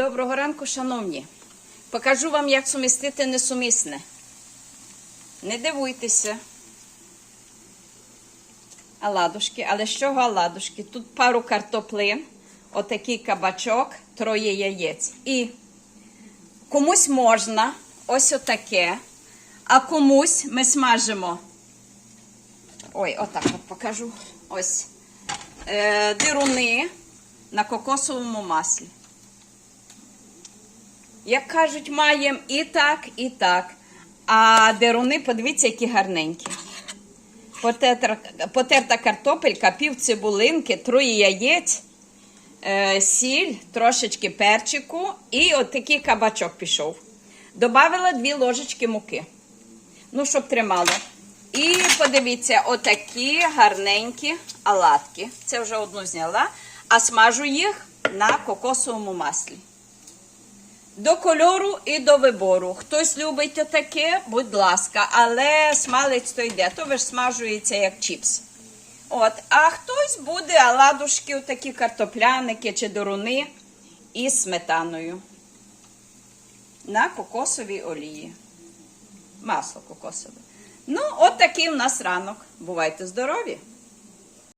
Доброго ранку, шановні. Покажу вам, як сумістити несумісне. Не дивуйтеся. Аладушки. Але з чого аладушки? Тут пару картоплин, отакий кабачок, троє яєць. І комусь можна ось отаке, а комусь ми смажимо. Ой, отак от покажу. Ось. Е, дируни на кокосовому маслі. Як кажуть, маємо і так, і так. А деруни, подивіться, які гарненькі. Потерта, потерта картопелька, пів цибулинки, троє яєць, е, сіль, трошечки перчику і от кабачок пішов. Добавила дві ложечки муки. Ну, щоб тримало. І подивіться, отакі гарненькі оладки. Це вже одну зняла, а смажу їх на кокосовому маслі. До кольору і до вибору. Хтось любить таке, будь ласка, але смалець то йде, то ви ж смажується як чіпс. От, а хтось буде оладушки, такі картопляники чи доруни із сметаною. На кокосовій олії. Масло кокосове. Ну, от такий у нас ранок. Бувайте здорові!